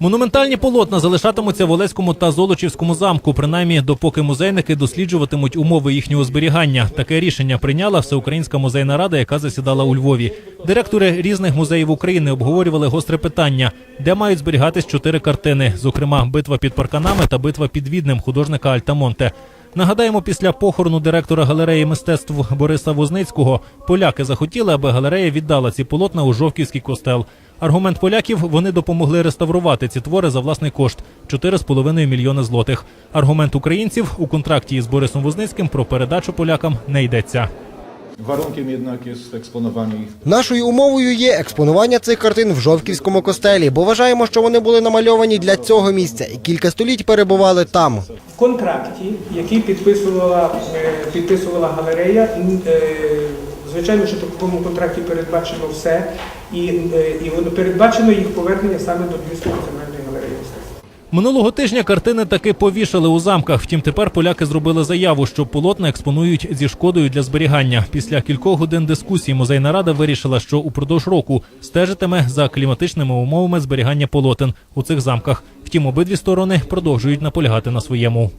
Монументальні полотна залишатимуться в Олеському та Золочівському замку, принаймні допоки музейники досліджуватимуть умови їхнього зберігання. Таке рішення прийняла Всеукраїнська музейна рада, яка засідала у Львові. Директори різних музеїв України обговорювали гостре питання, де мають зберігатись чотири картини, зокрема битва під парканами та битва під відним художника Альтамонте. Нагадаємо, після похорону директора галереї мистецтв Бориса Возницького поляки захотіли, аби галерея віддала ці полотна у Жовківський костел. Аргумент поляків вони допомогли реставрувати ці твори за власний кошт 4,5 мільйони злотих. Аргумент українців у контракті із Борисом Возницьким про передачу полякам не йдеться. Нашою умовою є експонування цих картин в Жовківському костелі, бо вважаємо, що вони були намальовані для цього місця і кілька століть перебували там. В контракті, який підписувала, е, підписувала галерея, е, звичайно, що в такому контракті передбачено все, і, е, і передбачено їх повернення саме до Львівської національної галереї мистецтв. Минулого тижня картини таки повішали у замках. Втім, тепер поляки зробили заяву, що полотна експонують зі шкодою для зберігання. Після кількох годин дискусії музейна рада вирішила, що упродовж року стежитиме за кліматичними умовами зберігання полотен у цих замках. Втім, обидві сторони продовжують наполягати на своєму.